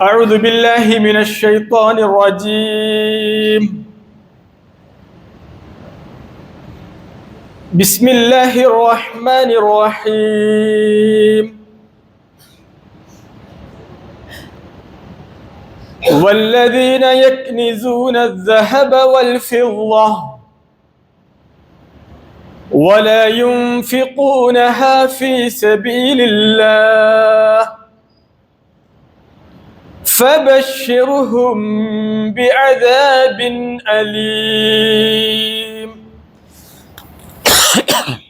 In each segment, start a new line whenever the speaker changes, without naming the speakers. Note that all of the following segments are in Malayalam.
أعوذ بالله من الشيطان الرجيم. بسم الله الرحمن الرحيم. والذين يكنزون الذهب والفضة ولا ينفقونها في سبيل الله. فبشرهم بعذاب أليم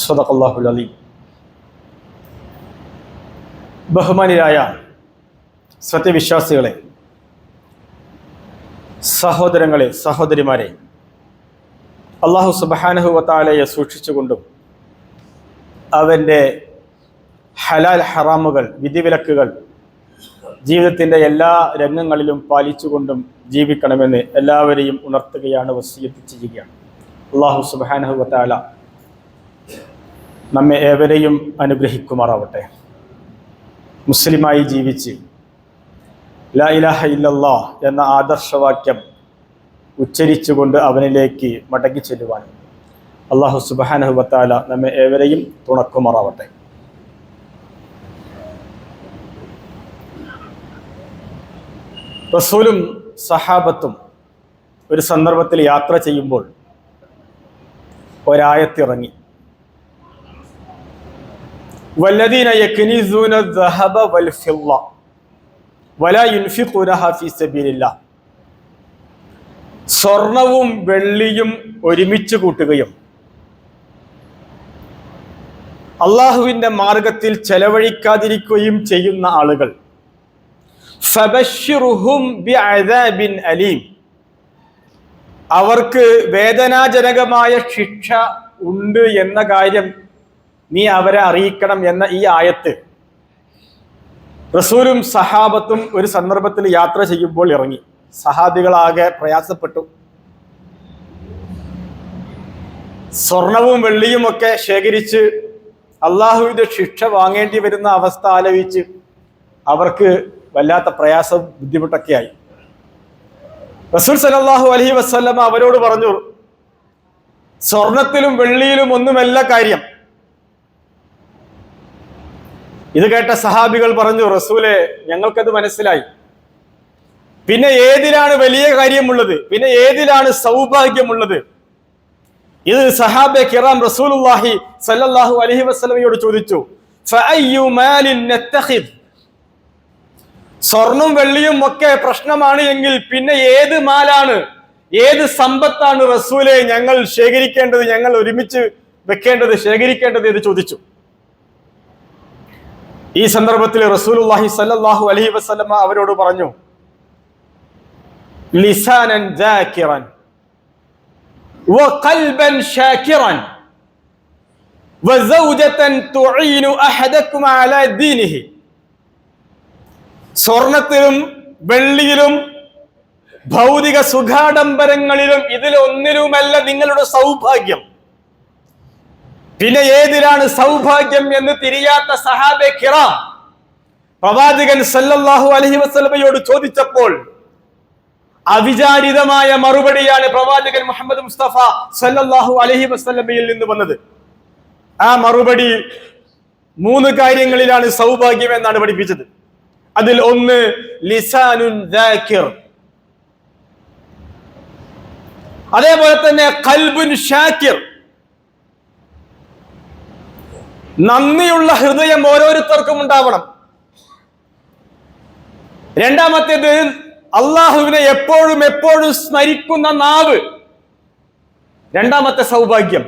صدق الله العظيم ബഹുമാനിരായ സത്യവിശ്വാസികളെ സഹോദരങ്ങളെ സഹോദരിമാരെ അള്ളാഹു സുബാനഹുവത്താലയെ സൂക്ഷിച്ചുകൊണ്ടും അവൻ്റെ ഹലാൽ ഹറാമുകൾ വിധിവിലക്കുകൾ ജീവിതത്തിന്റെ എല്ലാ രംഗങ്ങളിലും പാലിച്ചുകൊണ്ടും ജീവിക്കണമെന്ന് എല്ലാവരെയും ഉണർത്തുകയാണ് വസീയത്ത് ചെയ്യുകയാണ് അള്ളാഹു സുബാനഹുബത്താല നമ്മെ ഏവരെയും അനുഗ്രഹിക്കുമാറാവട്ടെ. മുസ്ലിമായി ജീവിച്ച് ലാ ഇലാഹ ഇല്ലല്ലാ എന്ന ആദർശവാക്യം ഉച്ചരിച്ചുകൊണ്ട് അവനിലേക്ക് മടങ്ങി ചെല്ലുവാൻ അള്ളാഹു സുബാനഹുബത്താല നമ്മെ ഏവരെയും തുണക്കുമാറാവട്ടെ. റസൂലും സഹാബത്തും ഒരു സന്ദർഭത്തിൽ യാത്ര ചെയ്യുമ്പോൾ ഒരായത്തിറങ്ങി. വല്ലദീന വൽ ഫില്ല സ്വർണവും വെള്ളിയും ഒരുമിച്ച് കൂട്ടുകയും അള്ളാഹുവിന്റെ മാർഗത്തിൽ ചെലവഴിക്കാതിരിക്കുകയും ചെയ്യുന്ന ആളുകൾ അലീം. അവർക്ക് വേദനാജനകമായ ശിക്ഷ ഉണ്ട് എന്ന കാര്യം നീ അവരെ അറിയിക്കണം എന്ന ഈ ആയത്ത്. റസൂലും സഹാബത്തും ഒരു സന്ദർഭത്തിൽ യാത്ര ചെയ്യുമ്പോൾ ഇറങ്ങി. സഹാബികളാകെ പ്രയാസപ്പെട്ടു. സ്വർണവും വെള്ളിയും ഒക്കെ ശേഖരിച്ച് അള്ളാഹുവിന്റെ ശിക്ഷ വാങ്ങേണ്ടി വരുന്ന അവസ്ഥ ആലോചിച്ച് അവർക്ക് വല്ലാത്ത പ്രയാസവും ബുദ്ധിമുട്ടൊക്കെയായി. റസൂൽ സലാഹു അലഹി വസ്ലമ അവരോട് പറഞ്ഞു സ്വർണത്തിലും വെള്ളിയിലും ഒന്നുമല്ല കാര്യം. ഇത് കേട്ട സഹാബികൾ പറഞ്ഞു റസൂലെ ഞങ്ങൾക്കത് മനസ്സിലായി. പിന്നെ ഏതിലാണ് വലിയ കാര്യമുള്ളത്? പിന്നെ ഏതിലാണ് സൗഭാഗ്യമുള്ളത്? ഇത് സഹാബെ കിറാം റസൂലുള്ളാഹി സല്ലല്ലാഹു അലൈഹി വസല്ലമയോട് ചോദിച്ചു ഫഅയ്യു സ്വർണം വെള്ളിയും ഒക്കെ പ്രശ്നമാണ് എങ്കിൽ പിന്നെ ഏത് മാലാണ് ഏത് സമ്പത്താണ് റസൂലെ ഞങ്ങൾ ശേഖരിക്കേണ്ടത് ഞങ്ങൾ ഒരുമിച്ച് വെക്കേണ്ടത് ശേഖരിക്കേണ്ടത് എന്ന് ചോദിച്ചു ഈ സന്ദർഭത്തിൽ റസൂലുള്ളാഹി സല്ലല്ലാഹു അലൈഹി വസല്ലമ അവരോട് പറഞ്ഞു ലിസാനൻ ജാക്കിറൻ وقلبا شاكرا وزوجة تعين أحدكم على دينه സ്വർണത്തിലും വെള്ളിയിലും ഭൗതിക സുഖാഡംബരങ്ങളിലും ഇതിലൊന്നിലുമല്ല നിങ്ങളുടെ സൗഭാഗ്യം. പിന്നെ ഏതിലാണ് സൗഭാഗ്യം എന്ന് തിരിയാത്ത സഹാബെ കിറ? പ്രവാചകൻ സല്ലല്ലാഹു അലഹി വസ്ലമയോട് ചോദിച്ചപ്പോൾ അവിചാരിതമായ മറുപടിയാണ് പ്രവാചകൻ മുഹമ്മദ് മുസ്തഫ സല്ലല്ലാഹു അലഹി വസ്ലമയിൽ നിന്ന് വന്നത്. ആ മറുപടി മൂന്ന് കാര്യങ്ങളിലാണ് സൗഭാഗ്യം എന്നാണ് പഠിപ്പിച്ചത്. അതിൽ ഒന്ന് ലിസാനുൻ അതേപോലെ തന്നെ കൽബുൻ ഷാക്കിർ. നന്ദിയുള്ള ഹൃദയം ഓരോരുത്തർക്കും ഉണ്ടാവണം. രണ്ടാമത്തേത് അള്ളാഹുവിനെ എപ്പോഴും എപ്പോഴും സ്മരിക്കുന്ന നാവ്. രണ്ടാമത്തെ സൗഭാഗ്യം.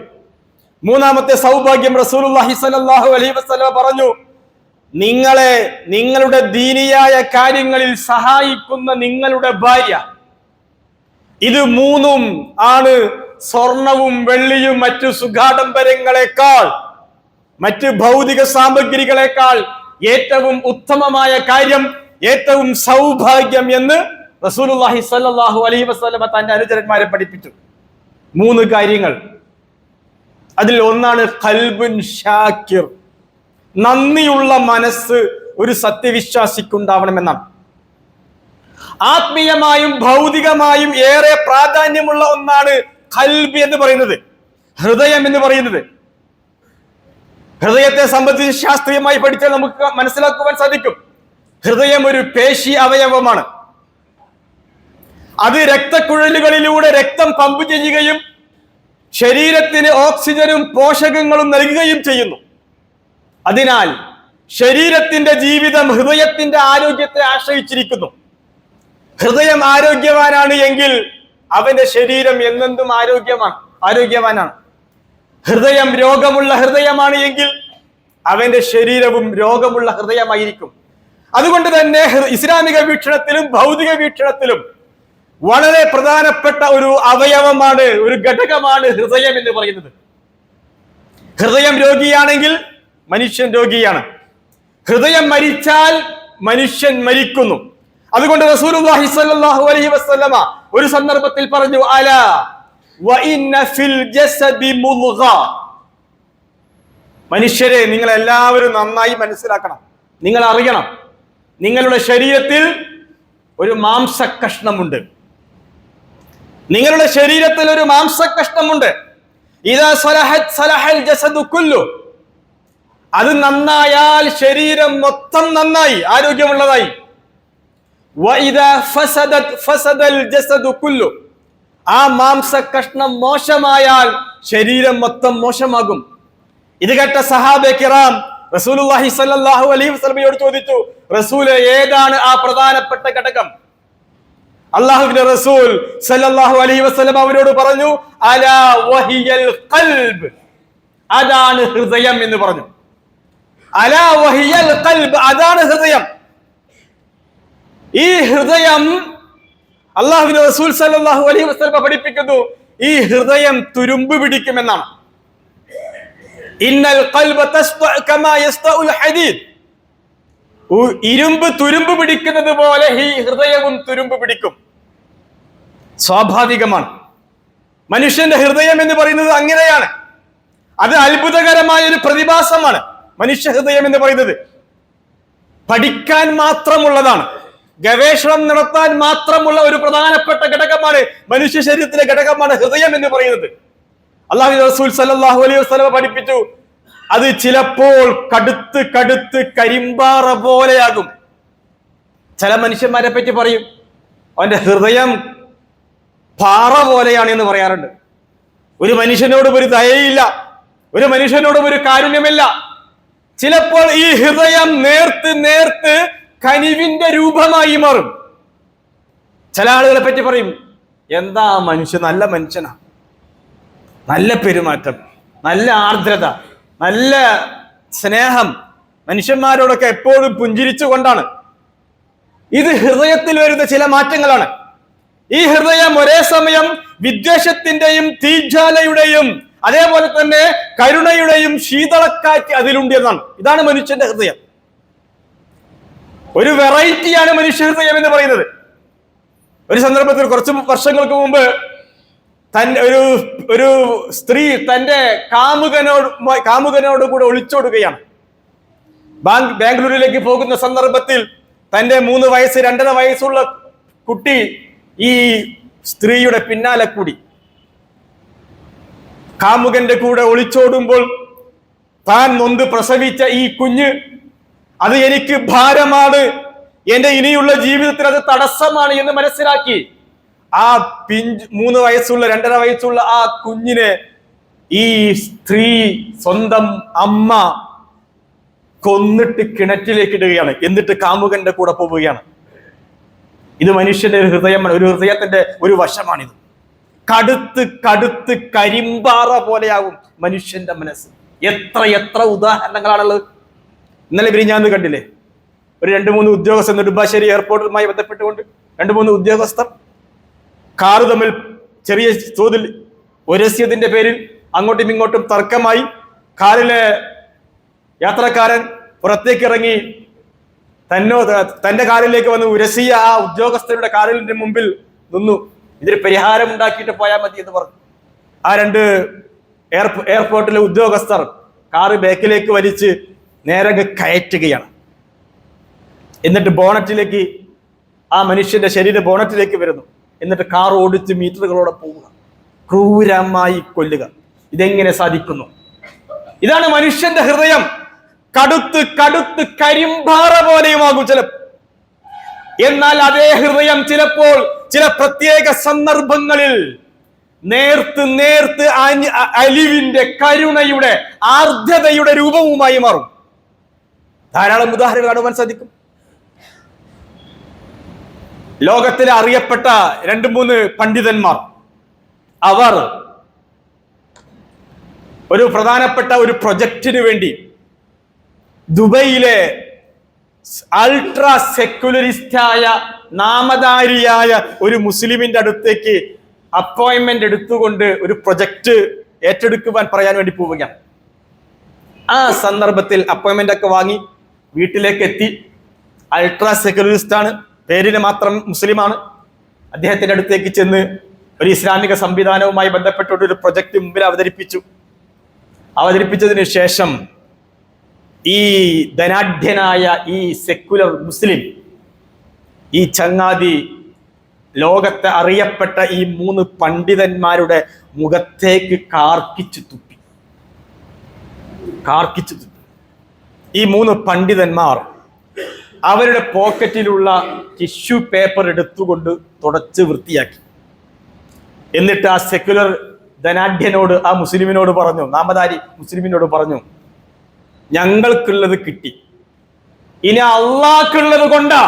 മൂന്നാമത്തെ സൗഭാഗ്യം റസൂലുള്ളാഹി സ്വല്ലല്ലാഹു അലൈഹി വസല്ലം പറഞ്ഞു നിങ്ങളെ നിങ്ങളുടെ ദീനിയായ കാര്യങ്ങളിൽ സഹായിക്കുന്ന നിങ്ങളുടെ ഭാര്യ. ഇത് മൂന്നും ആണ് സ്വർണവും വെള്ളിയും മറ്റു സുഖാഡംബരങ്ങളെക്കാൾ മറ്റ് ഭൗതിക സാമഗ്രികളെക്കാൾ ഏറ്റവും ഉത്തമമായ കാര്യം ഏറ്റവും സൗഭാഗ്യം എന്ന് റസൂലുള്ളാഹി സല്ലാഹു അലൈഹി വസല്ലമ തന്റെ അനുചരന്മാരെ പഠിപ്പിച്ചു. മൂന്ന് കാര്യങ്ങൾ. അതിൽ ഒന്നാണ് കൽബുൻ ഷാക്കിർ. നന്ദിയുള്ള മനസ്സ് ഒരു സത്യവിശ്വാസിക്കുണ്ടാവണമെന്നാണ്. ആത്മീയമായും ഭൗതികമായും ഏറെ പ്രാധാന്യമുള്ള ഒന്നാണ് കൽബി എന്ന് പറയുന്നത്. ഹൃദയം എന്ന് പറയുന്നത്. ഹൃദയത്തെ സംബന്ധിച്ച് ശാസ്ത്രീയമായി പഠിച്ചാൽ നമുക്ക് മനസ്സിലാക്കുവാൻ സാധിക്കും. ഹൃദയം ഒരു പേശി അവയവമാണ്. അത് രക്തക്കുഴലുകളിലൂടെ രക്തം പമ്പ് ചെയ്യുകയും ശരീരത്തിന് ഓക്സിജനും പോഷകങ്ങളും നൽകുകയും ചെയ്യുന്നു. അതിനാൽ ശരീരത്തിന്റെ ജീവിതം ഹൃദയത്തിന്റെ ആരോഗ്യത്തെ ആശ്രയിച്ചിരിക്കുന്നു. ഹൃദയം ആരോഗ്യവാനാണ് എങ്കിൽ അവന്റെ ശരീരം എന്നെന്തും ആരോഗ്യമാണ് ആരോഗ്യവാനാണ്. ഹൃദയം രോഗമുള്ള ഹൃദയമാണ് എങ്കിൽ അവന്റെ ശരീരവും രോഗമുള്ള ഹൃദയമായിരിക്കും. അതുകൊണ്ട് തന്നെ ഇസ്ലാമിക വീക്ഷണത്തിലും ഭൗതിക വീക്ഷണത്തിലും വളരെ പ്രധാനപ്പെട്ട ഒരു അവയവമാണ് ഒരു ഘടകമാണ് ഹൃദയം എന്ന് പറയുന്നത്. ഹൃദയം രോഗിയാണെങ്കിൽ മനുഷ്യൻ രോഗിയാണ്. ഹൃദയം മരിച്ചാൽ മനുഷ്യൻ മരിക്കുന്നു. അതുകൊണ്ട് റസൂലുള്ളാഹി സ്വല്ലല്ലാഹു അലൈഹി വസല്ലമ ഒരു സന്ദർഭത്തിൽ പറഞ്ഞു ഫിൽ മനുഷ്യരെ നിങ്ങൾ എല്ലാവരും നന്നായി മനസ്സിലാക്കണം. നിങ്ങൾ അറിയണം നിങ്ങളുടെ ശരീരത്തിൽ ഒരു മാംസ കഷ്ണമുണ്ട് നിങ്ങളുടെ ശരീരത്തിൽ ഒരു മാംസ കഷ്ണമുണ്ട് ഇതാ സലഹൽ ജസദു കുല്ലു. അത് നന്നായാൽ ശരീരം മൊത്തം നന്നായി ആരോഗ്യമുള്ളതായി. ആ മാംസ കഷ്ണം മോശമായാൽ ശരീരം മൊത്തം മോശമാകും. ഇത് കേട്ട സഹാബെ കിറാം റസൂലുള്ളാഹി സ്വല്ലല്ലാഹു അലൈഹി വസല്ലമയോട് ചോദിച്ചു റസൂൽ ഏതാണ് ആ പ്രധാനപ്പെട്ട ഘടകം? അള്ളാഹുവിന്റെ റസൂൽ സല്ലല്ലാഹു അലൈഹി വസല്ലം അവരോട് പറഞ്ഞു അലാ വഹിയൽ ഖൽബ്. അതാണ് ഹൃദയം എന്ന് പറഞ്ഞു. അതാണ് ഹൃദയം. ഈ ഹൃദയം അള്ളാഹുവിന്റെ റസൂൽ അലൈഹി പഠിപ്പിക്കുന്നു. ഈ ഹൃദയം തുരുമ്പ് പിടിക്കുമെന്നാണ്. ഇന്നൽ ഇരുമ്പ് തുരുമ്പ് പിടിക്കുന്നത് പോലെ ഈ ഹൃദയവും തുരുമ്പ് പിടിക്കും. സ്വാഭാവികമാണ്. മനുഷ്യന്റെ ഹൃദയം എന്ന് പറയുന്നത് അങ്ങനെയാണ്. അത് അത്ഭുതകരമായ ഒരു പ്രതിഭാസമാണ്. മനുഷ്യ ഹൃദയം എന്ന് പറയുന്നത് പഠിക്കാൻ മാത്രമുള്ളതാണ്. ഗവേഷണം നടത്താൻ മാത്രമുള്ള ഒരു പ്രധാനപ്പെട്ട ഘടകമാണ് മനുഷ്യ ശരീരത്തിലെ ഘടകമാണ് ഹൃദയം എന്ന് പറയുന്നത്. അള്ളാഹു റസൂൽ സല്ലാഹു അലൈഹി വസല്ലം പഠിപ്പിച്ചു അത് ചിലപ്പോൾ കടുത്ത് കടുത്ത് കരിമ്പാറ പോലെയാകും. ചില മനുഷ്യന്മാരെ പറ്റി പറയും അവന്റെ ഹൃദയം പാറ പോലെയാണ് എന്ന് പറയാറുണ്ട്. ഒരു മനുഷ്യനോടും ഒരു ദയയില്ല ഒരു മനുഷ്യനോടും ഒരു കാരുണ്യമില്ല. ചിലപ്പോൾ ഈ ഹൃദയം നേർത്ത് നേർത്ത് കനിവിന്റെ രൂപമായി മാറും. ചില ആളുകളെ പറ്റി പറയും എന്താ മനുഷ്യൻ? നല്ല മനുഷ്യനാ. നല്ല പെരുമാറ്റം നല്ല ആർദ്രത നല്ല സ്നേഹം. മനുഷ്യന്മാരോടൊക്കെ എപ്പോഴും പുഞ്ചിരിച്ചുകൊണ്ടാണ്. ഇത് ഹൃദയത്തിൽ വരുന്ന ചില മാറ്റങ്ങളാണ്. ഈ ഹൃദയം ഒരേ സമയം വിദ്വേഷത്തിന്റെയും തീജ്വാലയുടെയും അതേപോലെ തന്നെ കരുണയുടെയും ശീതളക്കാറ്റ് അതിലുണ്ട് എന്നാണ് ഇതാണ് മനുഷ്യന്റെ ഹൃദയം. ഒരു വെറൈറ്റിയാണ് മനുഷ്യ ഹൃദയം എന്ന് പറയുന്നത്. ഒരു സന്ദർഭത്തിൽ കുറച്ച് വർഷങ്ങൾക്ക് മുമ്പ് തന്റെ ഒരു ഒരു സ്ത്രീ തന്റെ കാമുകനോട് കാമുകനോട് കൂടെ ഒളിച്ചോടുകയാണ്. ബാങ്ക് ബാംഗ്ലൂരിലേക്ക് പോകുന്ന സന്ദർഭത്തിൽ തന്റെ മൂന്ന് വയസ്സ് രണ്ടര വയസ്സുള്ള കുട്ടി ഈ സ്ത്രീയുടെ പിന്നാലെ കൂടി. കാമുകന്റെ കൂടെ ഒളിച്ചോടുമ്പോൾ താൻ നൊന്ത് പ്രസവിച്ച ഈ കുഞ്ഞ് അത് എനിക്ക് ഭാരമാണ്. എന്റെ ഇനിയുള്ള ജീവിതത്തിൽ അത് തടസ്സമാണ് എന്ന് മനസ്സിലാക്കി ആ പിഞ്ച് മൂന്ന് വയസ്സുള്ള രണ്ടര വയസ്സുള്ള ആ കുഞ്ഞിനെ ഈ സ്ത്രീ സ്വന്തം അമ്മ കൊന്നിട്ട് കിണറ്റിലേക്ക് ഇടുകയാണ്. എന്നിട്ട് കാമുകന്റെ കൂടെ പോവുകയാണ്. ഇത് മനുഷ്യന്റെ ഒരു ഹൃദയമാണ് ഒരു ഹൃദയത്തിന്റെ ഒരു വശമാണിത്. കടുത്ത് കടുത്ത് കരിമ്പാറ പോലെയാവും മനുഷ്യന്റെ മനസ്സ്. എത്ര എത്ര ഉദാഹരണങ്ങളാണുള്ളത്. ഇന്നലെ വിരിഞ്ഞാന്ന് കണ്ടില്ലേ? ഒരു രണ്ട് മൂന്ന് ഉദ്യോഗസ്ഥർ നെടുമ്പാശ്ശേരി എയർപോർട്ടുമായി ബന്ധപ്പെട്ടുകൊണ്ട് രണ്ട് മൂന്ന് ഉദ്യോഗസ്ഥർ കാറ് തമ്മിൽ ചെറിയ തോതിൽ ഉരസ്യത്തിന്റെ പേരിൽ അങ്ങോട്ടും ഇങ്ങോട്ടും തർക്കമായി കാറിലെ യാത്രക്കാരൻ പുറത്തേക്ക് ഇറങ്ങി തന്നോ തന്റെ കാറിലേക്ക് വന്ന് ഉരസിയ ആ ഉദ്യോഗസ്ഥരുടെ കാറിന്റെ മുമ്പിൽ നിന്നു. ഇതിന് പരിഹാരം ഉണ്ടാക്കിയിട്ട് പോയാൽ മതി എന്ന് പറഞ്ഞു. ആ രണ്ട് എയർ എയർപോർട്ടിലെ ഉദ്യോഗസ്ഥർ കാറ് ബാക്കിലേക്ക് വലിച്ച് നേരെ കയറ്റുകയാണ്. എന്നിട്ട് ബോണറ്റിലേക്ക് ആ മനുഷ്യന്റെ ശരീരം ബോണറ്റിലേക്ക് വരുന്നു. എന്നിട്ട് കാർ ഓടിച്ച് മീറ്ററുകളോടെ പോവുക. ക്രൂരമായി കൊല്ലുക. ഇതെങ്ങനെ സാധിക്കുന്നു? ഇതാണ് മനുഷ്യന്റെ ഹൃദയം. കടുത്ത് കടുത്ത് കരിമ്പാറ പോലെയുമാകും ചിലപ്പോൾ. എന്നാൽ അതേ ഹൃദയം ചിലപ്പോൾ ചില പ്രത്യേക സന്ദർഭങ്ങളിൽ നേർത്ത് നേർത്ത് അലിവിന്റെ കരുണയുടെ ആർദ്രതയുടെ രൂപവുമായി മാറും. ധാരാളം ഉദാഹരണങ്ങൾ കാണുവാൻ സാധിക്കും. ലോകത്തിലെ അറിയപ്പെട്ട രണ്ട് മൂന്ന് പണ്ഡിതന്മാർ അവർ ഒരു പ്രധാനപ്പെട്ട ഒരു പ്രൊജക്റ്റിന് വേണ്ടി ദുബൈയിലെ അൾട്രാ സെക്യുലറിസ്റ്റായ നാമധാരിയായ ഒരു മുസ്ലിമിന്റെ അടുത്തേക്ക് അപ്പോയിന്റ്മെന്റ് എടുത്തുകൊണ്ട് ഒരു പ്രൊജക്റ്റ് ഏറ്റെടുക്കുവാൻ പറയാൻ വേണ്ടി പോവുകയാണ്. ആ സന്ദർഭത്തിൽ അപ്പോയിന്റ്മെന്റ് ഒക്കെ വാങ്ങി വീട്ടിലേക്ക് എത്തി. അൾട്രാ സെക്യുലറിസ്റ്റ് ആണ്. പേരിന് മാത്രം മുസ്ലിമാണ്. അദ്ദേഹത്തിന്റെ അടുത്തേക്ക് ചെന്ന് ഒരു ഇസ്ലാമിക സംവിധാനവുമായി ബന്ധപ്പെട്ടൊരു ഒരു മുമ്പിൽ അവതരിപ്പിച്ചു. അവതരിപ്പിച്ചതിന് ശേഷം ഈ ധനാഢ്യനായ ഈ സെക്യുലർ മുസ്ലിം ഈ ചങ്ങാതി ലോകത്തെ അറിയപ്പെട്ട ഈ മൂന്ന് പണ്ഡിതന്മാരുടെ മുഖത്തേക്ക് കാർക്കിച്ചു തുപ്പി. കാർക്കിച്ചു തുപ്പി. ഈ മൂന്ന് പണ്ഡിതന്മാർ അവരുടെ പോക്കറ്റിലുള്ള ടിഷ്യൂ പേപ്പർ എടുത്തുകൊണ്ട് തുടച്ച് വൃത്തിയാക്കി. എന്നിട്ട് ആ സെക്യുലർ ധനാഢ്യനോട് ആ മുസ്ലിമിനോട് പറഞ്ഞു നാമധാരി മുസ്ലിമിനോട് പറഞ്ഞു ഞങ്ങൾക്കുള്ളത് കിട്ടി. ഇനി അള്ളാഹ്ക്കുള്ളത് കൊണ്ടാ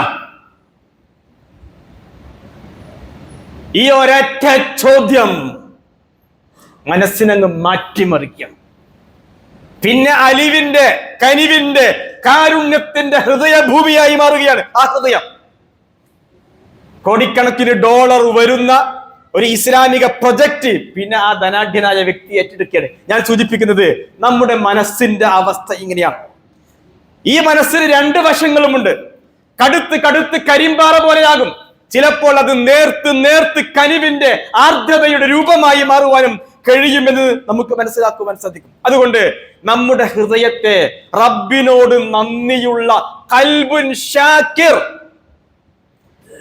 ഈ ഒരൊറ്റ ചോദ്യം മനസ്സിനങ്ങ് മാറ്റിമറിക്കണം പിന്നെ അലിവിന്റെ കനിവിന്റെ കാരുണ്യത്തിന്റെ ഹൃദയഭൂമിയായി മാറുകയാണ് ആ ഹൃദയം. കോടിക്കണക്കിന് ഡോളർ വരുന്ന ഒരു ഇസ്ലാമിക പ്രൊജക്റ്റ് പിന്നെ ആ ധനാഢ്യനായ വ്യക്തി ഏറ്റെടുക്കുകയാണ്. ഞാൻ സൂചിപ്പിക്കുന്നത് നമ്മുടെ മനസ്സിന്റെ അവസ്ഥ ഇങ്ങനെയാണ്. ഈ മനസ്സിന് രണ്ട് വശങ്ങളുമുണ്ട്. കടുത്ത് കടുത്ത് കരിമ്പാറ പോലെയാകും. ചിലപ്പോൾ അത് നേർത്ത് നേർത്ത് കനിവിന്റെ ആർദ്രതയുടെ രൂപമായി മാറുവാനും കഴിയുമെന്ന് നമുക്ക് മനസ്സിലാക്കുവാൻ സാധിക്കും. അതുകൊണ്ട് നമ്മുടെ ഹൃദയത്തെ റബ്ബിനോട് നന്ദിയുള്ള കൽബുൻ ഷാക്കിർ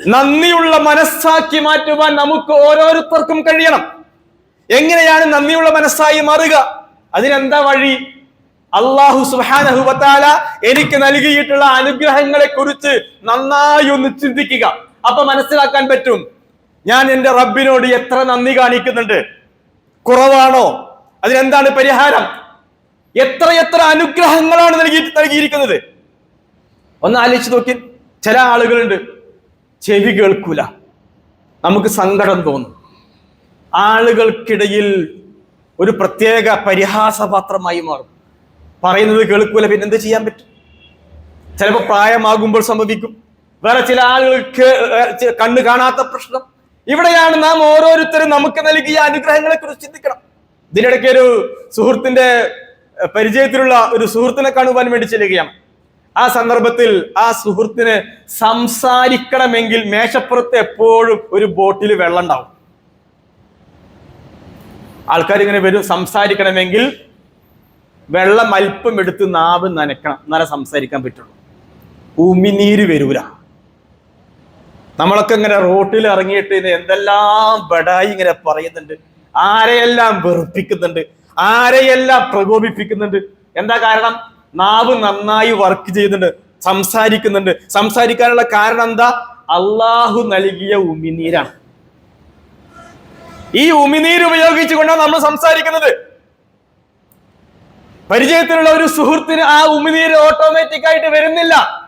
നന്ദിയുള്ള മനസ്സാക്കി മാറ്റുവാൻ നമുക്ക് ഓരോരുത്തർക്കും കഴിയണം. എങ്ങനെയാണ് നന്ദിയുള്ള മനസ്സായി മാറുക? അതിനെന്താ വഴി? അള്ളാഹു സുഹാനഹുബത്താല എനിക്ക് നൽകിയിട്ടുള്ള അനുഗ്രഹങ്ങളെ കുറിച്ച് നന്നായി ഒന്ന് ചിന്തിക്കുക. അപ്പൊ മനസ്സിലാക്കാൻ പറ്റും. ഞാൻ എന്റെ റബ്ബിനോട് എത്ര നന്ദി കാണിക്കുന്നുണ്ട്. കുറവാണോ? അതിനെന്താണ് പരിഹാരം? എത്ര എത്ര അനുഗ്രഹങ്ങളാണ് നൽകി നൽകിയിരിക്കുന്നത്? ഒന്ന് ആലോചിച്ച് നോക്കി. ചില ആളുകളുണ്ട് ചെവി കേൾക്കൂല. നമുക്ക് സങ്കടം തോന്നും. ആളുകൾക്കിടയിൽ ഒരു പ്രത്യേക പരിഹാസപാത്രമായി മാറും. പറയുന്നത് കേൾക്കൂല പിന്നെന്ത് ചെയ്യാൻ പറ്റും? ചിലപ്പോൾ പ്രായമാകുമ്പോൾ സംഭവിക്കും. വേറെ ചില ആളുകൾക്ക് കണ്ണു കാണാത്ത പ്രശ്നം. ഇവിടെയാണ് നാം ഓരോരുത്തരും നമുക്ക് നൽകിയ അനുഗ്രഹങ്ങളെ കുറിച്ച് ചിന്തിക്കണം. ഇതിനിടയ്ക്ക് ഒരു സുഹൃത്തിന്റെ പരിചയത്തിലുള്ള ഒരു സുഹൃത്തിനെ കാണുവാൻ വേണ്ടി ചെല്ലുകയാണ്. ആ സന്ദർഭത്തിൽ ആ സുഹൃത്തിന് സംസാരിക്കണമെങ്കിൽ മേശപ്പുറത്ത് എപ്പോഴും ഒരു ബോട്ടിൽ വെള്ളം ഉണ്ടാവും. ആൾക്കാർ ഇങ്ങനെ വരും സംസാരിക്കണമെങ്കിൽ വെള്ളം അല്പം എടുത്ത് നാവ് നനക്കണം എന്നാലേ സംസാരിക്കാൻ പറ്റുള്ളൂ. ഉമിനീര് വരൂല. നമ്മളൊക്കെ ഇങ്ങനെ റോട്ടിൽ ഇറങ്ങിയിട്ട് എന്തെല്ലാം ബടായി ഇങ്ങനെ പറയുന്നുണ്ട്. ആരെയെല്ലാം വെറുപ്പിക്കുന്നുണ്ട്. ആരെയെല്ലാം പ്രകോപിപ്പിക്കുന്നുണ്ട്. എന്താ കാരണം? നാവ് നന്നായി വർക്ക് ചെയ്യുന്നുണ്ട്. സംസാരിക്കുന്നുണ്ട്. സംസാരിക്കാനുള്ള കാരണം എന്താ? അള്ളാഹു നൽകിയ ഉമിനീരാണ്. ഈ ഉമിനീര് ഉപയോഗിച്ചുകൊണ്ടാണ് നമ്മൾ സംസാരിക്കുന്നത്. പരിചയത്തിലുള്ള ഒരു സുഹൃത്തിന് ആ ഉമിനീര് ഓട്ടോമാറ്റിക് ആയിട്ട് വരുന്നില്ല.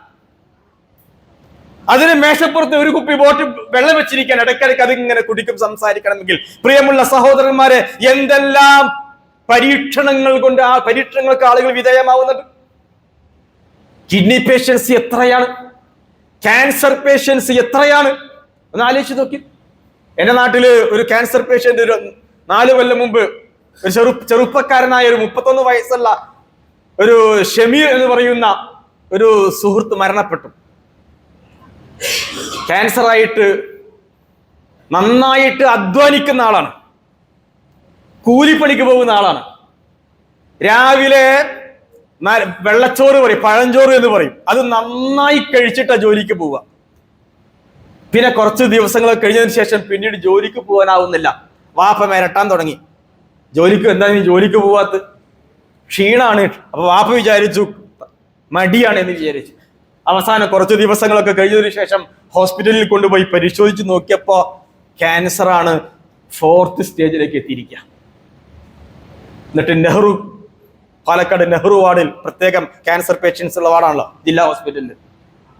അതിന് മേശപ്പുറത്ത് ഒരു കുപ്പി ബോട്ട് വെള്ളം വെച്ചിരിക്കാൻ ഇടയ്ക്കിടയ്ക്ക് അതിങ്ങനെ കുടിക്കും സംസാരിക്കണമെങ്കിൽ. പ്രിയമുള്ള സഹോദരന്മാരെ എന്തെല്ലാം പരീക്ഷണങ്ങൾ കൊണ്ട് ആ പരീക്ഷണങ്ങൾക്ക് ആളുകൾ വിധേയമാവുന്നുണ്ട് കിഡ്നി പേഷ്യൻസ് എത്രയാണ്? ക്യാൻസർ പേഷ്യൻസ് എത്രയാണ്? ഒന്ന് ആലോചിച്ച് നോക്കി. എന്റെ നാട്ടിൽ ഒരു ക്യാൻസർ പേഷ്യന്റ് ഒരു നാല് കൊല്ലം മുമ്പ് ഒരു ചെറു ചെറുപ്പക്കാരനായ ഒരു മുപ്പത്തൊന്ന് വയസ്സുള്ള ഒരു ഷമീർ എന്ന് പറയുന്ന ഒരു സുഹൃത്ത് മരണപ്പെട്ടു. ക്യാൻസർ ആയിട്ട് നന്നായിട്ട് അധ്വാനിക്കുന്ന ആളാണ്. കൂലിപ്പണിക്ക് പോകുന്ന ആളാണ്. രാവിലെ വെള്ളച്ചോറ് പറയും പഴഞ്ചോറ് എന്ന് പറയും. അത് നന്നായി കഴിച്ചിട്ടാ ജോലിക്ക് പോവുക. പിന്നെ കുറച്ച് ദിവസങ്ങൾ കഴിഞ്ഞതിന് ശേഷം പിന്നീട് ജോലിക്ക് പോകാനാവുന്നില്ല. വാപ്പ മിരട്ടാൻ തുടങ്ങി. ജോലിക്ക് എന്താ നീ ജോലിക്ക് പോവാത്ത ക്ഷീണാണ്. അപ്പൊ വാപ്പ വിചാരിച്ചു മടിയാണ് എന്ന് വിചാരിച്ചു. അവസാനം കുറച്ച് ദിവസങ്ങളൊക്കെ കഴിഞ്ഞതിന് ശേഷം ഹോസ്പിറ്റലിൽ കൊണ്ടുപോയി പരിശോധിച്ച് നോക്കിയപ്പോൾ ക്യാൻസർ ആണ് ഫോർത്ത് സ്റ്റേജിലേക്ക് എത്തിയിരിക്കുക. എന്നിട്ട് നെഹ്റു പാലക്കാട് നെഹ്റു വാർഡിൽ പ്രത്യേകം ക്യാൻസർ പേഷ്യൻസ് ഉള്ള വാർഡാണല്ലോ ജില്ലാ ഹോസ്പിറ്റലിൽ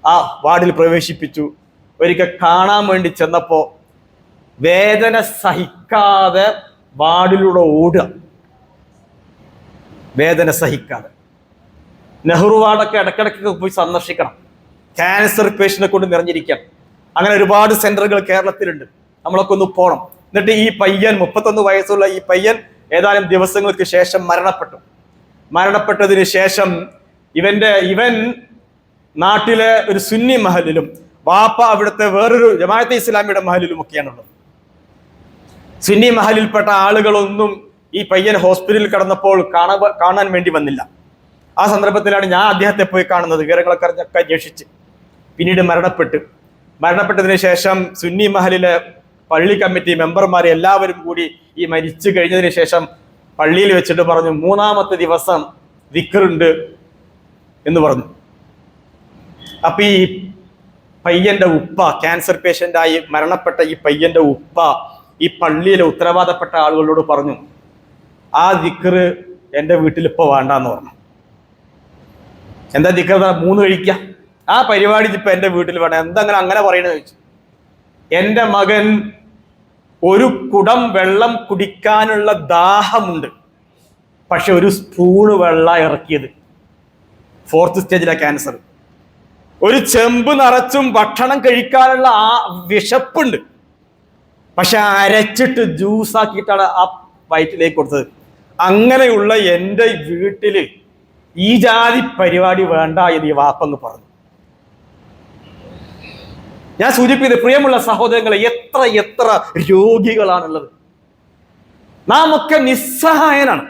ആ വാർഡിൽ പ്രവേശിപ്പിച്ചു. ഒരിക്കൽ കാണാൻ വേണ്ടി ചെന്നപ്പോൾ വേദന സഹിക്കാതെ വാർഡിലൂടെ ഓടുക. വേദന സഹിക്കാതെ. നെഹ്റു വാർഡൊക്കെ ഇടക്കിടക്കൊക്കെ പോയി സന്ദർശിക്കണം. ക്യാൻസർ പേഷ്യനെ കൊണ്ട് നിറഞ്ഞിരിക്കണം. അങ്ങനെ ഒരുപാട് സെന്ററുകൾ കേരളത്തിലുണ്ട്. നമ്മളൊക്കെ ഒന്ന് പോകണം എന്നിട്ട് ഈ പയ്യൻ മുപ്പത്തൊന്ന് വയസ്സുള്ള ഈ പയ്യൻ ഏതാനും ദിവസങ്ങൾക്ക് ശേഷം മരണപ്പെട്ടു. മരണപ്പെട്ടതിന് ശേഷം ഇവന്റെ ഇവൻ നാട്ടിലെ ഒരു സുന്നി മഹലിലും വാപ്പ അവിടുത്തെ വേറൊരു ജമാഅത്തെ ഇസ്ലാമിയുടെ മഹലിലും ഒക്കെയാണുള്ളത് സുന്നി മഹലിൽപ്പെട്ട ആളുകളൊന്നും ഈ പയ്യൻ ഹോസ്പിറ്റലിൽ കിടന്നപ്പോൾ കാണാൻ വേണ്ടി വന്നില്ല. ആ സന്ദർഭത്തിലാണ് ഞാൻ അദ്ദേഹത്തെ പോയി കാണുന്നത്. വിവരങ്ങളൊക്കെ അറിഞ്ഞൊക്കെ അന്വേഷിച്ച്. പിന്നീട് മരണപ്പെട്ട്. മരണപ്പെട്ടതിന് ശേഷം സുന്നി മഹലിലെ പള്ളി കമ്മിറ്റി മെമ്പർമാർ എല്ലാവരും കൂടി ഈ മരിച്ചു കഴിഞ്ഞതിന് ശേഷം പള്ളിയിൽ വെച്ചിട്ട് പറഞ്ഞു മൂന്നാമത്തെ ദിവസം ദിക്കറുണ്ട് എന്ന് പറഞ്ഞു. അപ്പൊ ഈ പയ്യന്റെ ഉപ്പ ക്യാൻസർ പേഷ്യന്റായി മരണപ്പെട്ട ഈ പയ്യന്റെ ഉപ്പ ഈ പള്ളിയിലെ ഉത്തരവാദപ്പെട്ട ആളുകളോട് പറഞ്ഞു ആ ദിക്കറ് എന്റെ വീട്ടിൽ ഇപ്പോൾ വേണ്ടെന്ന് പറഞ്ഞു. എന്താ ദിക്കർ മൂന്ന് കഴിക്കുക ആ പരിപാടി ഇപ്പൊ എന്റെ വീട്ടിൽ വേണം. എന്താ അങ്ങനെ അങ്ങനെ പറയണത് ചോദിച്ചു. എന്റെ മകൻ ഒരു കുടം വെള്ളം കുടിക്കാനുള്ള ദാഹമുണ്ട്. പക്ഷെ ഒരു സ്പൂണ് വെള്ളം ഇറക്കിയത്. ഫോർത്ത് സ്റ്റേജിലെ ക്യാൻസർ ഒരു ചെമ്പ് നിറച്ചും ഭക്ഷണം കഴിക്കാനുള്ള ആ വിശപ്പുണ്ട്. പക്ഷെ അരച്ചിട്ട് ജ്യൂസ് ആക്കിയിട്ടാണ് ആ വയറ്റിലേക്ക് കൊടുത്തത്. അങ്ങനെയുള്ള എന്റെ വീട്ടിൽ ഈ ജാതി പരിപാടി വേണ്ട എന്ന് ഈ വാപ്പങ്ങ് പറഞ്ഞു. ഞാൻ സൂചിപ്പിച്ചത് പ്രിയമുള്ള സഹോദരങ്ങളെ എത്ര എത്ര രോഗികളാണുള്ളത്. നാം ഒക്കെ നിസ്സഹായനാണ്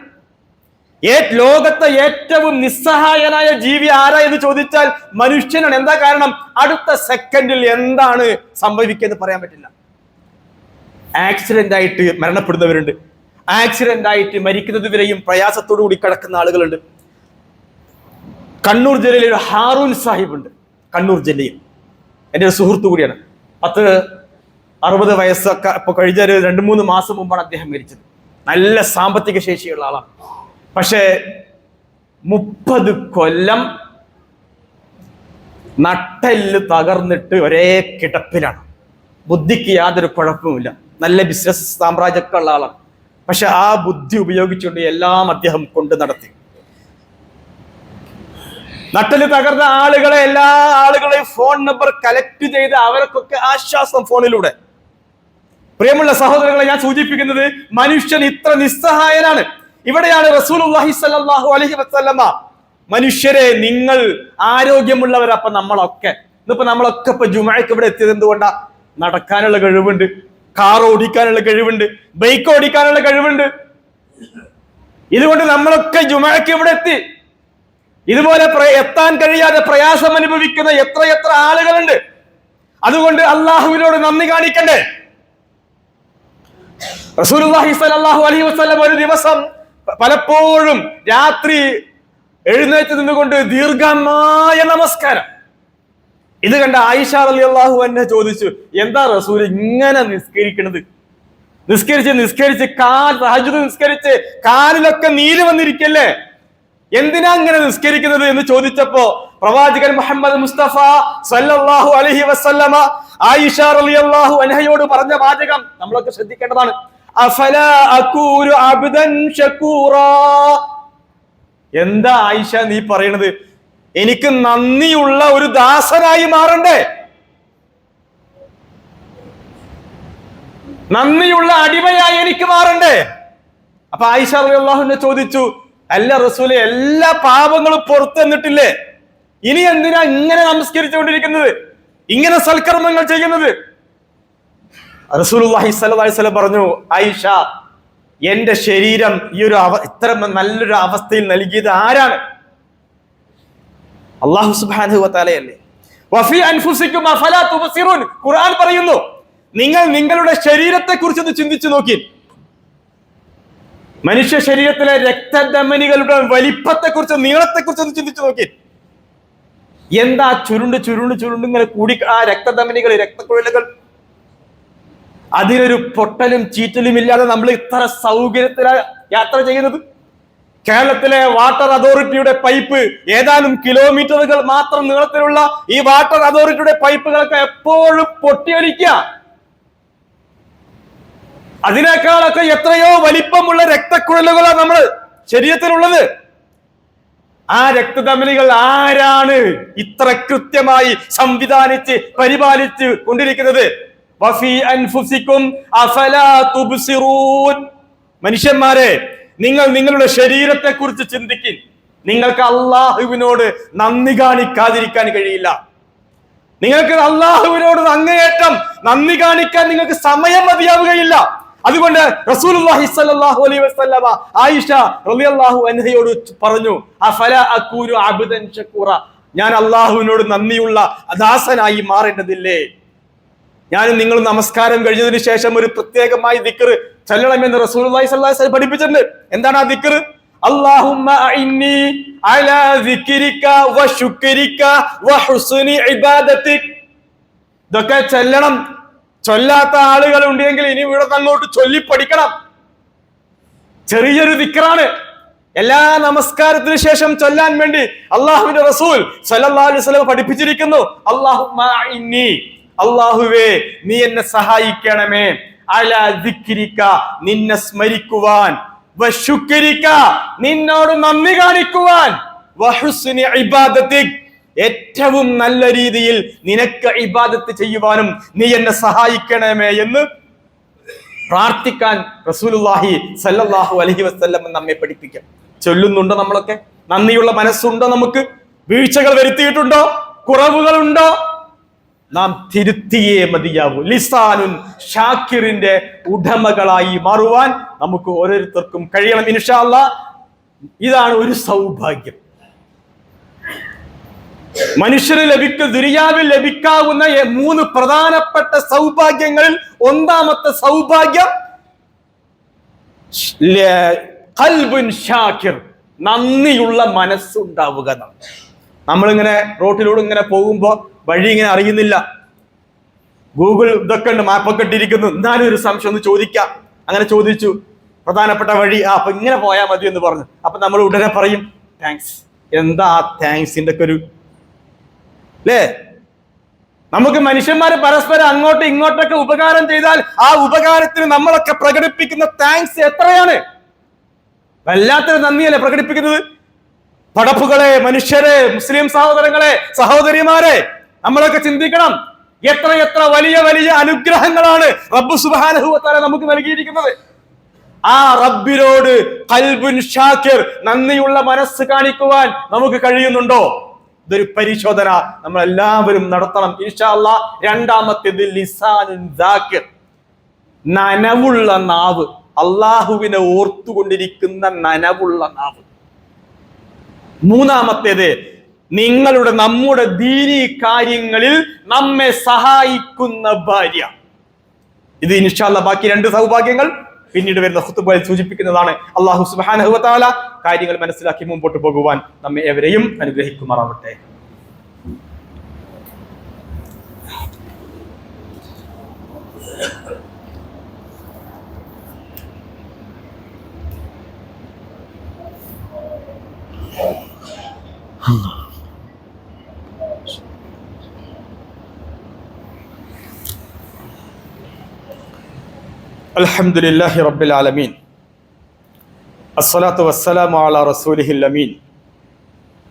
ലോകത്തെ ഏറ്റവും നിസ്സഹായനായ ജീവി ആരാ എന്ന് ചോദിച്ചാൽ മനുഷ്യനാണ്. എന്താ കാരണം? അടുത്ത സെക്കൻഡിൽ എന്താണ് സംഭവിക്കുന്നത് പറയാൻ പറ്റില്ല. ആക്സിഡന്റ് ആയിട്ട് മരണപ്പെടുന്നവരുണ്ട്. ആക്സിഡന്റ് ആയിട്ട് മരിക്കുന്നത് വരെയും പ്രയാസത്തോടു കൂടി കിടക്കുന്ന ആളുകളുണ്ട്. കണ്ണൂർ ജില്ലയിൽ ഒരു ഹാറൂൻ സാഹിബ് ഉണ്ട് കണ്ണൂർ ജില്ലയിൽ. എന്റെ ഒരു സുഹൃത്തു കൂടിയാണ്. പത്ത് അറുപത് വയസ്സൊക്കെ ഇപ്പൊ കഴിഞ്ഞ ഒരു രണ്ട് മൂന്ന് മാസം മുമ്പാണ് അദ്ദേഹം മരിച്ചത്. നല്ല സാമ്പത്തിക ശേഷിയുള്ള ആളാണ്. പക്ഷേ മുപ്പത് കൊല്ലം നട്ടെല്ല് തകർന്നിട്ട് ഒരേ കിടപ്പിലാണ്. ബുദ്ധിക്ക് യാതൊരു കുഴപ്പമില്ല നല്ല ബിസിനസ് സാമ്രാജ്യമൊക്കെ ഉള്ള ആളാണ്. പക്ഷെ ആ ബുദ്ധി ഉപയോഗിച്ചുകൊണ്ട് എല്ലാം അദ്ദേഹം കൊണ്ട് നടത്തി. നട്ടൽ തകർന്ന ആളുകളെ എല്ലാ ആളുകളെയും ഫോൺ നമ്പർ കളക്ട് ചെയ്ത് അവർക്കൊക്കെ ആശ്വാസം ഫോണിലൂടെ പ്രിയമുള്ള സഹോദരങ്ങളെ ഞാൻ സൂചിപ്പിക്കുന്നത് മനുഷ്യൻ ഇത്ര നിസ്സഹായനാണ്. ഇവിടെയാണ് റസൂലുള്ളാഹി സല്ലാഹു അലൈഹി വസല്ലമ. മനുഷ്യരെ നിങ്ങൾ ആരോഗ്യമുള്ളവരപ്പ നമ്മളൊക്കെ. ഇന്നിപ്പോ നമ്മളൊക്കെ ഇപ്പൊ ജുമാക്ക് ഇവിടെ എത്തിയത് എന്തുകൊണ്ടാ? നടക്കാനുള്ള കഴിവുണ്ട് കാർ ഓടിക്കാനുള്ള കഴിവുണ്ട് ബൈക്ക് ഓടിക്കാനുള്ള കഴിവുണ്ട്. ഇതുകൊണ്ട് നമ്മളൊക്കെ ജുമാക്ക് ഇവിടെ എത്തി. ഇതുപോലെ എത്താൻ കഴിയാതെ പ്രയാസം അനുഭവിക്കുന്ന എത്ര എത്ര ആളുകളുണ്ട്. അതുകൊണ്ട് അള്ളാഹുവിനോട് നന്ദി കാണിക്കണ്ടേ. റസൂലുള്ളാഹി സ്വല്ലല്ലാഹു അലൈഹി വസല്ലം ഒരു ദിവസം പലപ്പോഴും രാത്രി എഴുന്നേറ്റ് നിന്നുകൊണ്ട് ദീർഘമായ നമസ്കാരം. ഇത് കണ്ട ആയിഷ റളിയല്ലാഹു എന്നെ ചോദിച്ചു എന്താ റസൂൽ ഇങ്ങനെ നിസ്കരിക്കണത്? നിസ്കരിച്ച് നിസ്കരിച്ച് കാൽ നിസ്കരിച്ച് കാലിലൊക്കെ നീര് വന്നിരിക്കല്ലേ? എന്തിനാ അങ്ങനെ നിസ്കരിക്കുന്നത് എന്ന് ചോദിച്ചപ്പോ പ്രവാചകൻ മുഹമ്മദ് മുസ്തഫ സല്ലല്ലാഹു അലൈഹി വസല്ലമ ആയിഷ റളിയല്ലാഹു അൻഹയോട് പറഞ്ഞ വാചകം നമ്മളൊക്കെ ശ്രദ്ധിക്കേണ്ടതാണ്. അഫല അകൂരു അബ്ദൻ എന്താ ആയിഷ നീ പറയണത്? എനിക്ക് നന്ദിയുള്ള ഒരു ദാസനായി മാറണ്ടേ? നന്ദിയുള്ള അടിമയായി എനിക്ക് മാറണ്ടേ? അപ്പൊ ആയിഷ അള്ളാഹുവിനെ ചോദിച്ചു അല്ല റസൂലെ എല്ലാ പാപങ്ങളും പുറത്തു തന്നിട്ടില്ലേ ഇനി എന്തിനാ ഇങ്ങനെ നമസ്കരിച്ചുകൊണ്ടിരിക്കുന്നത്? ഇങ്ങനെ സൽക്കർമ്മങ്ങൾ ചെയ്യുന്നത്? പറഞ്ഞു ആയിഷ എന്റെ ശരീരം ഈ ഒരു അവ ഇത്ര നല്ലൊരു അവസ്ഥയിൽ നൽകിയത് ആരാണ്? അള്ളാഹു തുബസിറൂൻ. ഖുർആൻ പറയുന്നു നിങ്ങൾ നിങ്ങളുടെ ശരീരത്തെ കുറിച്ച് ഒന്ന് ചിന്തിച്ചു നോക്കി. മനുഷ്യ ശരീരത്തിലെ രക്തധമനികളുടെ വലിപ്പത്തെ കുറിച്ച് നീളത്തെ കുറിച്ച് ഒന്ന് ചിന്തിച്ചു നോക്കി. എന്താ ചുരുണ്ട് ചുരുണ്ട് ചുരുണ്ട് ഇങ്ങനെ കൂടി ആ രക്തധമനികൾ രക്തക്കുഴലുകൾ? അതിനൊരു പൊട്ടലും ചീറ്റലും ഇല്ലാതെ നമ്മൾ ഇത്ര സൗകര്യത്തിലാണ് യാത്ര ചെയ്യുന്നത്. കേരളത്തിലെ വാട്ടർ അതോറിറ്റിയുടെ പൈപ്പ് ഏതാനും കിലോമീറ്ററുകൾ മാത്രം നീളത്തിലുള്ള ഈ വാട്ടർ അതോറിറ്റിയുടെ പൈപ്പുകളൊക്കെ എപ്പോഴും പൊട്ടിയൊലിക്കുക. അതിനേക്കാളൊക്കെ എത്രയോ വലിപ്പമുള്ള രക്തക്കുഴലുകളാണ് നമ്മൾ ശരീരത്തിലുള്ളത്. ആ രക്തധമനികൾ ആരാണ് ഇത്ര കൃത്യമായി സംവിധാനിച്ച് പരിപാലിച്ച് കൊണ്ടിരിക്കുന്നത്? മനുഷ്യന്മാരെ നിങ്ങൾ നിങ്ങളുടെ ശരീരത്തെ കുറിച്ച് ചിന്തിക്കും. നിങ്ങൾക്ക് അള്ളാഹുവിനോട് നന്ദി കാണിക്കാതിരിക്കാൻ കഴിയില്ല. നിങ്ങൾക്ക് അള്ളാഹുവിനോട് അങ്ങേയറ്റം നന്ദി കാണിക്കാൻ നിങ്ങൾക്ക് സമയം മതിയാവുകയില്ല. അതുകൊണ്ട് റസൂലുള്ളാഹി സ്വല്ലല്ലാഹു അലൈഹി വസല്ലമ ആയിഷ റളിയല്ലാഹു അൻഹയോട് പറഞ്ഞു ഷക്കൂറ ഞാൻ അള്ളാഹുവിനോട് നന്ദിയുള്ള ദാസനായി മാറേണ്ടതില്ലേ? ഞാൻ നിങ്ങൾ നമസ്കാരം കഴിഞ്ഞതിന് ശേഷം ഒരു പ്രത്യേകമായി ദിക്കർ ചൊല്ലണമെന്ന് വസല്ലം പഠിപ്പിച്ചിട്ടുണ്ട്. എന്താണ് ആ ദിക്കർ ഇതൊക്കെ ചൊല്ലണം. ചൊല്ലാത്ത ആളുകൾ ഉണ്ടെങ്കിൽ ഇനി ഇവിടെ തങ്ങോട്ട് ചൊല്ലി പഠിക്കണം ചെറിയൊരു വിക്രാണ് എല്ലാ നമസ്കാരത്തിനു ശേഷം ചൊല്ലാൻ വേണ്ടി അള്ളാഹുവിന്റെ റസൂൽ സല്ലല്ലാഹു അലൈഹി വസല്ലം പഠിപ്പിച്ചിരിക്കുന്നു. അള്ളാഹു അള്ളാഹുവേ നീ എന്നെ സഹായിക്കണമേ. അല നിന്നെ സ്മരിക്കുവാൻ. വശുക്കരിക്ക നിന്നോട് നന്ദി കാണിക്കുവാൻ. ഇബാദത്തിക് ഏറ്റവും നല്ല രീതിയിൽ നിനക്ക് ഇബാദത്ത് ചെയ്യുവാനും നീ എന്നെ സഹായിക്കണമേ എന്ന് പ്രാർത്ഥിക്കാൻ റസൂലുള്ളാഹി സല്ലല്ലാഹു അലൈഹി വസല്ലം നമ്മെ പഠിപ്പിക്കാം. ചൊല്ലുന്നുണ്ടോ നമ്മളൊക്കെ? നന്ദിയുള്ള മനസ്സുണ്ടോ നമുക്ക്? വീഴ്ചകൾ വരുത്തിയിട്ടുണ്ടോ? കുറവുകളുണ്ടോ? നാം തിരുത്തിയേ മതിയാവൂ. ലിസാനുൻ ഷാക്കിറിന്റെ ഉടമകളായി മാറുവാൻ നമുക്ക് ഓരോരുത്തർക്കും കഴിയണം ഇൻഷാല്ല ഇതാണ് ഒരു സൗഭാഗ്യം. മനുഷ്യന് ലഭിക്ക ദുരിയാവിൽ ലഭിക്കാവുന്ന മൂന്ന് പ്രധാനപ്പെട്ട സൗഭാഗ്യങ്ങളിൽ ഒന്നാമത്തെ സൗഭാഗ്യം കൽബുൻ ഷാക്കിർ നന്ദിയുള്ള മനസ്സുണ്ടാവുക നമ്മളിങ്ങനെ റോട്ടിലൂടെ ഇങ്ങനെ പോകുമ്പോ വഴി ഇങ്ങനെ അറിയുന്നില്ല. ഗൂഗിൾ ഇതൊക്കെ ഉണ്ട് മാപ്പൊക്കെ ഇട്ടിരിക്കുന്നു. എന്നാലും ഒരു സംശയം ഒന്ന് ചോദിക്കാം. അങ്ങനെ ചോദിച്ചു. പ്രധാനപ്പെട്ട വഴി ആ അപ്പൊ ഇങ്ങനെ പോയാൽ മതി എന്ന് പറഞ്ഞു. അപ്പൊ നമ്മൾ ഉടനെ പറയും താങ്ക്സ് എന്താ താങ്ക്സിന്റെ ഒക്കെ ഒരു അല്ലേ നമുക്ക് മനുഷ്യന്മാരെ പരസ്പരം അങ്ങോട്ടും ഇങ്ങോട്ടൊക്കെ ഉപകാരം ചെയ്താൽ ആ ഉപകാരത്തിന് നമ്മളൊക്കെ പ്രകടിപ്പിക്കുന്ന താങ്ക്സ് എത്രയാണ്? വല്ലാത്തൊരു നന്ദിയല്ലേ പ്രകടിപ്പിക്കുന്നത്? പടപ്പുകളെ മനുഷ്യരെ മുസ്ലിം സഹോദരങ്ങളെ സഹോദരിമാരെ നമ്മളൊക്കെ ചിന്തിക്കണം. എത്ര എത്ര വലിയ വലിയ അനുഗ്രഹങ്ങളാണ് റബ്ബു സുബാനഹുവത്താല നമുക്ക് നൽകിയിരിക്കുന്നത്. ആ റബ്ബിനോട് കൽബുൻ ഷാക്കിർ നന്ദിയുള്ള മനസ്സ് കാണിക്കുവാൻ നമുക്ക് കഴിയുന്നുണ്ടോ? ഇതൊരു പരിശോധന. നമ്മൾ എല്ലാവരും നടത്തണം ഇൻഷാല്ല രണ്ടാമത്തേത് നനവുള്ള നാവ്. അള്ളാഹുവിനെ ഓർത്തുകൊണ്ടിരിക്കുന്ന നനവുള്ള നാവ്. മൂന്നാമത്തേത് നിങ്ങളുടെ നമ്മുടെ ദീനി കാര്യങ്ങളിൽ നമ്മെ സഹായിക്കുന്ന ഭാര്യ. ഇത് ഇൻഷാല്ല ബാക്കി രണ്ട് സൗഭാഗ്യങ്ങൾ. പിന്നീട് വരുന്ന ഹുത്തുബയിൽ സൂചിപ്പിക്കുന്നതാണ് അള്ളാഹു സുബാനഹുവത്താല കാര്യങ്ങൾ മനസ്സിലാക്കി മുമ്പോട്ട് പോകുവാൻ നമ്മെ എവരെയും അനുഗ്രഹിക്കുമാറാവട്ടെ Allah. അലഹമുല്ലാഹി റബ്ബിൽ ആലമീൻ. അസ്സലാത്തു വസ്സലാം അല റസൂലിഹിൽ അമീൻ.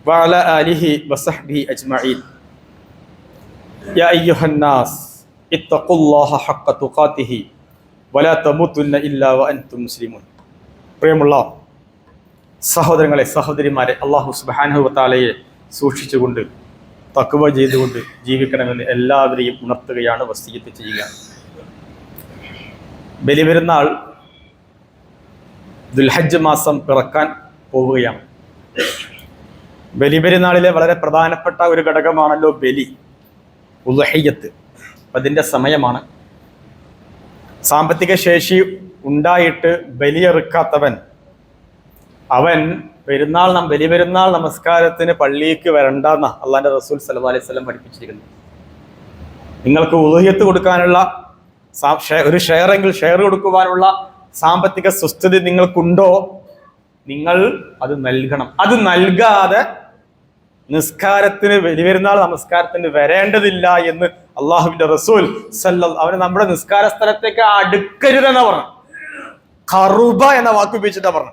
വഅല ആലിഹി വസഹ്ബി അജ്മഈൻ. യാ അയ്യുഹന്നാസ് ഇത്തഖുല്ലാഹ ഹഖ്ക തുഖാതിഹി വലാ തമുത്തുന്ന ഇല്ലാ വഅൻതും മുസ്ലിമൂൻ. പ്രിയമുള്ള സഹോദരങ്ങളെ സഹോദരിമാരെ അള്ളാഹു സുബാനുഹത്താലയെ സൂക്ഷിച്ചുകൊണ്ട് തക്കുവ ചെയ്തുകൊണ്ട് ജീവിക്കണമെന്ന് എല്ലാവരെയും ഉണർത്തുകയാണ് വസ്തിയത്ത് ചെയ്യുക ബലിപെരുന്നാൾ ദുൽഹജ്ജ് മാസം പിറക്കാൻ പോവുകയാണ്. ബലിപെരുന്നാളിലെ വളരെ പ്രധാനപ്പെട്ട ഒരു ഘടകമാണല്ലോ ബലി ഉദഹയ്യത്ത്. അതിന്റെ സമയമാണ്. സാമ്പത്തിക ശേഷി ഉണ്ടായിട്ട് ബലിയെറുക്കാത്തവൻ അവൻ പെരുന്നാൾ നം ബലിപെരുന്നാൾ നമസ്കാരത്തിന് പള്ളിക്ക് വരണ്ടെന്ന അള്ളാന്റെ റസൂൽ സല്ലു അലൈഹി സ്വലം പഠിപ്പിച്ചിരിക്കുന്നു നിങ്ങൾക്ക് ഉദഹ്യത്ത് കൊടുക്കാനുള്ള ഒരു ഷെയറെങ്കിൽ ഷെയർ കൊടുക്കുവാനുള്ള സാമ്പത്തിക സുസ്ഥിതി നിങ്ങൾക്കുണ്ടോ? നിങ്ങൾ അത് നൽകണം. അത് നൽകാതെ നിസ്കാരത്തിന് വലിപെരുന്നാൾ നമസ്കാരത്തിന് വരേണ്ടതില്ല എന്ന് അള്ളാഹുവിന്റെ റസൂൽ സല്ല അവന് നമ്മുടെ നിസ്കാര സ്ഥലത്തേക്ക് അടുക്കരുതെന്ന പറഞ്ഞു. കറുബ എന്ന വാക്ക് ഉപയോഗിച്ചിട്ടാ പറഞ്ഞു.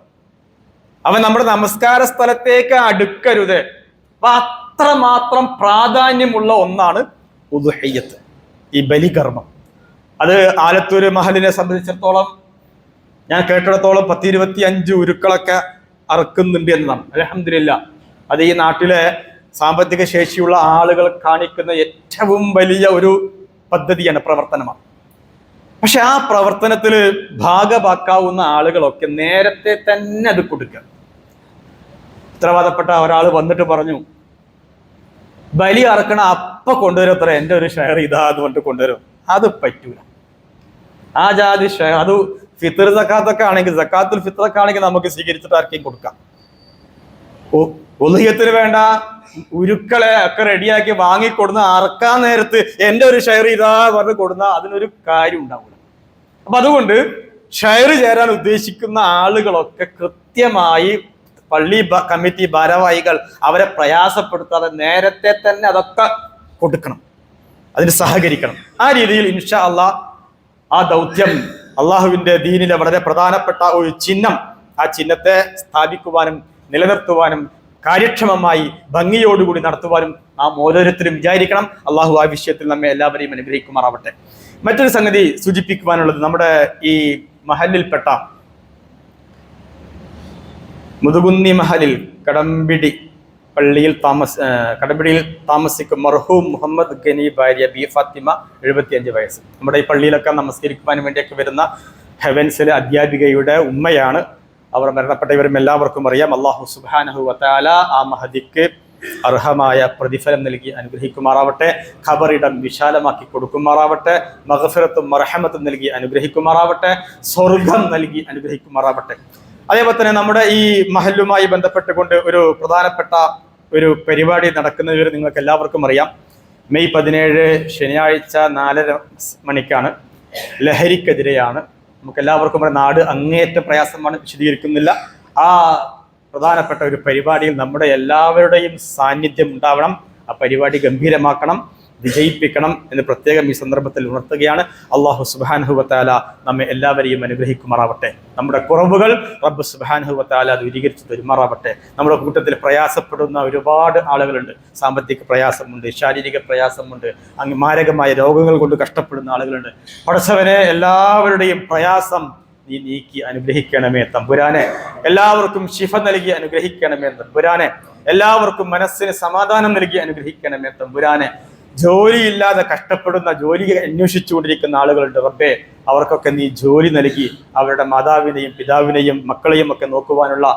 അവൻ നമ്മുടെ നമസ്കാര സ്ഥലത്തേക്ക് അടുക്കരുത്. അപ്പൊ അത്രമാത്രം പ്രാധാന്യമുള്ള ഒന്നാണ് ഈ ബലികർമ്മം. അത് ആലത്തൂർ മഹലിനെ സംബന്ധിച്ചിടത്തോളം ഞാൻ കേട്ടിടത്തോളം പത്തിരുപത്തി അഞ്ച് ഉരുക്കളൊക്കെ അറക്കുന്നുണ്ട് എന്നതാണ്. അലഹമില്ല അത് ഈ നാട്ടിലെ സാമ്പത്തിക ശേഷിയുള്ള ആളുകൾ കാണിക്കുന്ന ഏറ്റവും വലിയ ഒരു പദ്ധതിയാണ് പ്രവർത്തനമാണ്. പക്ഷെ ആ പ്രവർത്തനത്തിൽ ഭാഗമാക്കാവുന്ന ആളുകളൊക്കെ നേരത്തെ തന്നെ അത് കൊടുക്കുക. ഉത്തരവാദപ്പെട്ട ഒരാൾ വന്നിട്ട് പറഞ്ഞു ബലി അറക്കണ അപ്പ കൊണ്ടുവരും അത്ര എന്റെ ഒരു ഷെയർ. ഇതാ എന്ന് പറഞ്ഞിട്ട് കൊണ്ടുവരും. അത് പറ്റൂല. ആ ജാതി ഷെയർ. അത് ഫിത്തർ സക്കാത്തൊക്കെ ആണെങ്കിൽ സക്കാത്തുൽ ഫിത്തറൊക്കെ ആണെങ്കിൽ നമുക്ക് സ്വീകരിച്ചിട്ട് ആർക്കെയും കൊടുക്കാം. ഒലിയത്തിന് വേണ്ട ഉരുക്കളെ ഒക്കെ റെഡിയാക്കി വാങ്ങിക്കൊടുന്ന അറക്കാൻ നേരത്ത് എന്റെ ഒരു ഷെയർ ഇതാ പറഞ്ഞ് കൊടുന്ന അതിനൊരു കാര്യം ഉണ്ടാവില്ല അപ്പൊ അതുകൊണ്ട് ഷെയർ ചേരാൻ ഉദ്ദേശിക്കുന്ന ആളുകളൊക്കെ കൃത്യമായി പള്ളി കമ്മിറ്റി ഭാരവാഹികൾ അവരെ പ്രയാസപ്പെടുത്താതെ നേരത്തെ തന്നെ അതൊക്കെ കൊടുക്കണം. അതിന് സഹകരിക്കണം. ആ രീതിയിൽ ഇൻഷാ അള്ളാഹ് ആ ദൗത്യം അള്ളാഹുവിന്റെ ദീനിലെ വളരെ പ്രധാനപ്പെട്ട ഒരു ചിഹ്നം. ആ ചിഹ്നത്തെ സ്ഥാപിക്കുവാനും നിലനിർത്തുവാനും കാര്യക്ഷമമായി ഭംഗിയോടുകൂടി നടത്തുവാനും നാം ഓരോരുത്തരും വിചാരിക്കണം. അള്ളാഹു ആ വിഷയത്തിൽ നമ്മെ എല്ലാവരെയും അനുഗ്രഹിക്കുമാറാവട്ടെ. മറ്റൊരു സംഗതി സൂചിപ്പിക്കുവാനുള്ളത് നമ്മുടെ ഈ മഹലിൽപ്പെട്ട മുതുകുന്നി മഹലിൽ കടമ്പിടി പള്ളിയിൽ താമസ കടമ്പിടിയിൽ താമസിക്കും മർഹൂം മുഹമ്മദ് ഗനി ഭാര്യ ബി ഫാത്തിമ എഴുപത്തിയഞ്ച് വയസ്സ്. നമ്മുടെ ഈ പള്ളിയിലൊക്കെ നമസ്കരിക്കുവാൻ വേണ്ടിയൊക്കെ വരുന്ന ഹെവൻസിലെ അധ്യാപികയുടെ ഉമ്മയാണ്. അവർ മരണപ്പെട്ട മരണപ്പെട്ടവരും എല്ലാവർക്കും അറിയാം. അള്ളാഹു സുബാനഹു വത്താല ആ മഹദിക്ക് അർഹമായ പ്രതിഫലം നൽകി അനുഗ്രഹിക്കുമാറാവട്ടെ. ഖബറിടം വിശാലമാക്കി കൊടുക്കുമാറാവട്ടെ. മഹഫിറത്തും മറഹമത്തും നൽകി അനുഗ്രഹിക്കുമാറാവട്ടെ. സ്വർഗം നൽകി അനുഗ്രഹിക്കുമാറാവട്ടെ. അതേപോലെ തന്നെ നമ്മുടെ ഈ മഹലുമായി ബന്ധപ്പെട്ടുകൊണ്ട് ഒരു പ്രധാനപ്പെട്ട ഒരു പരിപാടി നടക്കുന്ന വിവരം നിങ്ങൾക്ക് എല്ലാവർക്കും അറിയാം. മെയ് പതിനേഴ് ശനിയാഴ്ച നാലര മണിക്കാണ് ലഹരിക്കെതിരെയാണ്. നമുക്ക് എല്ലാവർക്കും നാട് അങ്ങേയറ്റം പ്രയാസമാണ് വിശദീകരിക്കുന്നില്ല. ആ പ്രധാനപ്പെട്ട ഒരു പരിപാടിയിൽ നമ്മുടെ എല്ലാവരുടെയും സാന്നിധ്യം ഉണ്ടാവണം ആ പരിപാടി ഗംഭീരമാക്കണം. വിജയിപ്പിക്കണം എന്ന് പ്രത്യേകം ഈ സന്ദർഭത്തിൽ ഉണർത്തുകയാണ്. അള്ളാഹു സുബാൻഹുബത്താല നമ്മെ എല്ലാവരെയും അനുഗ്രഹിക്കുമാറാവട്ടെ. നമ്മുടെ കുറവുകൾ റബ്ബ് സുബാൻഹുബത്താല ദൂരീകരിച്ച് തരുമാറാവട്ടെ. നമ്മുടെ കൂട്ടത്തിൽ പ്രയാസപ്പെടുന്ന ഒരുപാട് ആളുകളുണ്ട്. സാമ്പത്തിക പ്രയാസമുണ്ട് ശാരീരിക പ്രയാസമുണ്ട് അങ്ങ് മാരകമായ രോഗങ്ങൾ കൊണ്ട് കഷ്ടപ്പെടുന്ന ആളുകളുണ്ട്. പടച്ചവനെ എല്ലാവരുടെയും പ്രയാസം നീ നീക്കി അനുഗ്രഹിക്കണമേ തമ്പുരാനെ. എല്ലാവർക്കും ശിഫ നൽകി അനുഗ്രഹിക്കണമേ തമ്പുരാനെ. എല്ലാവർക്കും മനസ്സിന് സമാധാനം നൽകി അനുഗ്രഹിക്കണമേ തമ്പുരാനെ. ജോലിയില്ലാതെ കഷ്ടപ്പെടുന്ന ജോലി അന്വേഷിച്ചുകൊണ്ടിരിക്കുന്ന ആളുകളുണ്ട് റബ്ബേ അവർക്കൊക്കെ നീ ജോലി നൽകി അവരുടെ മാതാവിനെയും പിതാവിനെയും മക്കളെയും ഒക്കെ നോക്കുവാനുള്ള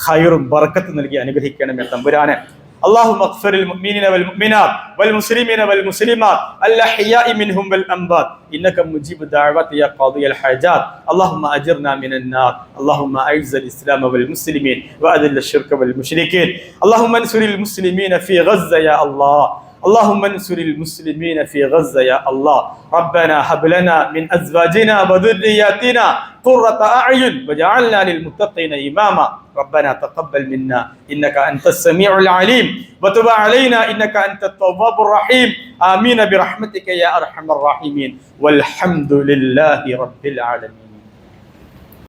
ഹൈറും ബർക്കത്ത് നൽകി അനുഗ്രഹിക്കണമേ തമ്പുരാനെ اللهم اغفر للمؤمنين والمؤمنات والمسلمين والمسلمات الأحياء منهم والأموات إنك مجيب الدعوات يا قاضي الحاجات اللهم أجرنا من النار اللهم أعز الإسلام والمسلمين وأذل الشرك والمشركين اللهم انصر المسلمين في غزة يا الله اللهم انصر المسلمين في غزة يا الله. ربنا هب لنا من أزواجنا وذرياتنا قرة أعين وجعلنا للمتقين إماما. ربنا تقبل منا. إنك أنت السميع العليم. وتب علينا. إنك أنت التواب الرحيم. آمين برحمتك يا أرحم الراحمين. والحمد لله رب العالمين.